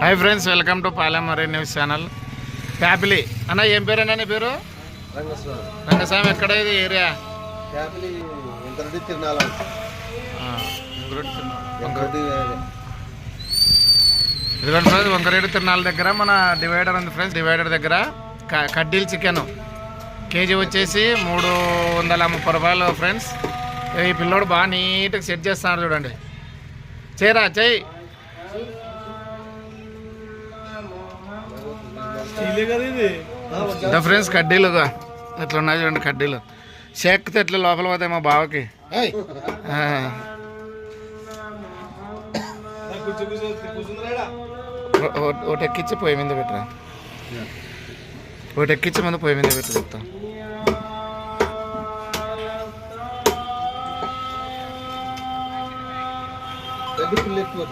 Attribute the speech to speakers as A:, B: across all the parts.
A: Hi friends welcome to Palamari news channel Pyapili అన్న ఏం పేరేనా నీ పేరు?
B: రంగస్వామి.
A: రంగస్వామి ఎక్కడ ఇది ఏరియా?
B: ఇంకొకటి
A: ఇదిగోండి ఫ్రెండ్స్ వంకరేడు తిరునాళ్ళ దగ్గర మన డివైడర్ ఉంది ఫ్రెండ్స్ డివైడర్ దగ్గర కడ్డీలు చికెన్ కేజీ వచ్చేసి మూడు వందల ముప్పై రూపాయలు ఫ్రెండ్స్ ఈ పిల్లోడు బాగా నీట్గా సెట్ చేస్తున్నాడు చూడండి. చేయరా చెయ్యి ద ఫ్రెండ్స్ కడ్డీలు ఇట్లా ఉన్నాయి చూడండి కడ్డీలు. షేక్ ఎట్లా లోపల పోతాయి మా బావకి. ఒకటి ఎక్కించి పొయ్యి మీద పెట్టరా? ఒకటి ఎక్కించి ముందు పొయ్యి మీద పెట్టి చెప్తాం.
B: ఎక్కువ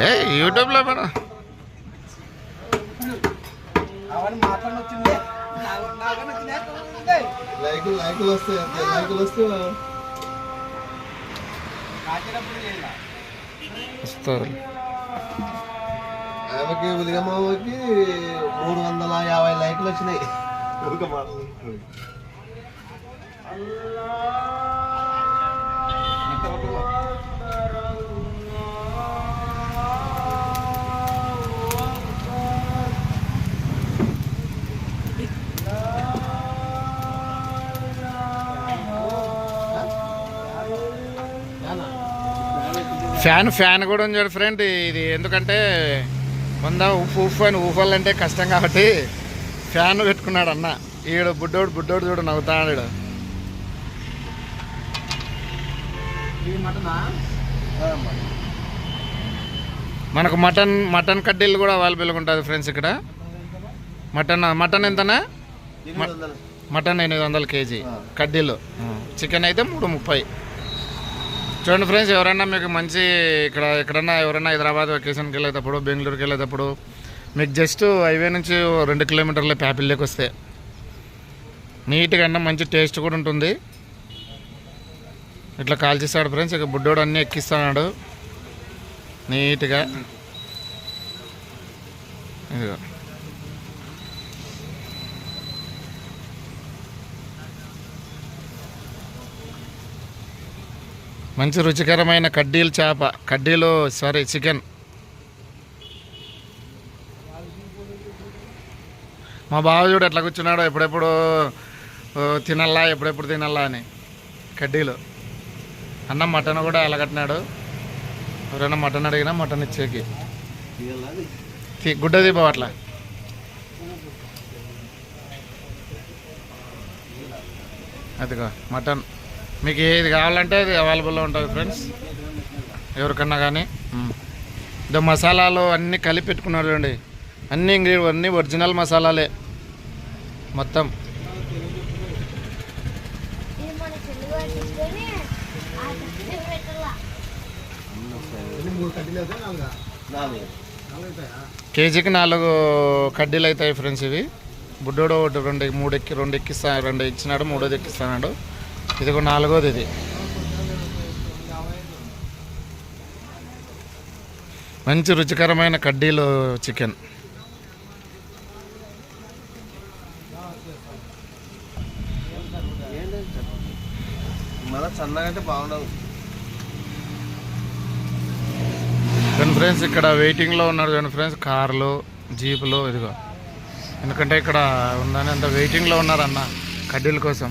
A: ఏ యూట్యూబ్లో మన
B: లైకులు లైకులు వస్తాయి అంతే లైకులు వస్తే
A: వస్తుంది
B: ఆమెకి ఉదిగమ్మకి మూడు వందల యాభై లైకులు వచ్చినాయి. ఒక మాట
A: ఫ్యాన్ ఫ్యాన్ కూడా ఉంది చూడు ఫ్రెండ్ ఇది ఎందుకంటే వంద ఉఫ్ ఉఫ్ అని ఊఫాలంటే కష్టం కాబట్టి ఫ్యాన్ పెట్టుకున్నాడు అన్న. ఈడు బుడ్డోడు బుడ్డోడు చూడు నవ్వుతాడు. మనకు మటన్ మటన్ కడ్డీలు కూడా అవైలబుల్గా ఉంటుంది ఫ్రెండ్స్ ఇక్కడ. మటన్ మటన్ ఎంతనా? మటన్ ఎనిమిది వందల కేజీ. కడ్డీలు. చికెన్ అయితే మూడు ముప్పై. చూడండి ఫ్రెండ్స్ ఎవరైనా మీకు మంచి ఇక్కడ ఎక్కడన్నా ఎవరైనా హైదరాబాద్ వెకేషన్కి వెళ్ళేటప్పుడు బెంగళూరుకి వెళ్ళేటప్పుడు మీకు జస్ట్ హైవే నుంచి రెండు కిలోమీటర్ల ప్యాపిల్లోకి వస్తే నీట్గా అన్న మంచి టేస్ట్ కూడా ఉంటుంది. ఇట్లా కాల్చేస్తాడు ఫ్రెండ్స్ ఇక బుడ్డోడు అన్నీ ఎక్కిస్తున్నాడు నీట్గా ఇదిగో. మంచి రుచికరమైన కడ్డీలు చేప కడ్డీలు సారీ చికెన్ మా బావ చూడు ఎట్లా కూర్చున్నాడు ఎప్పుడెప్పుడు తినల్లా ఎప్పుడెప్పుడు తినల్లా అని. కడ్డీలు. అన్నం మటన్ కూడా అలగట్టినాడు ఎవరైనా మటన్ అడిగినా మటన్ ఇచ్చేకి. గుడ్డ దీపం అట్లా. అదిగో మటన్. మీకు ఏది కావాలంటే అది అవైలబుల్లో ఉంటుంది ఫ్రెండ్స్ ఎవరికన్నా కానీ. ఇదో మసాలాలు అన్నీ కలిపి పెట్టుకున్నారు చూడండి. అన్ని ఇంగ్రీడియం అన్నీ ఒరిజినల్ మసాలాలే. మొత్తం. కేజీకి నాలుగు కడ్డీలు అవుతాయి ఫ్రెండ్స్ ఇవి. బుడ్డోడు ఒకటి రెండు మూడు ఎక్కి రెండు ఎక్కిస్తా రెండు ఇచ్చినాడు మూడోది ఎక్కిస్తున్నాడు ఇది ఒక నాలుగోది ఇది. మంచి రుచికరమైన కడ్డీలు చికెన్. కానీ ఫ్రెండ్స్ ఇక్కడ వెయిటింగ్లో ఉన్నారు కానీ ఫ్రెండ్స్ కార్లు జీపులు ఇదిగో. ఎందుకంటే ఇక్కడ ఉందని అంత వెయిటింగ్లో ఉన్నారు అన్న కడ్డీల కోసం.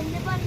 B: Anne bak.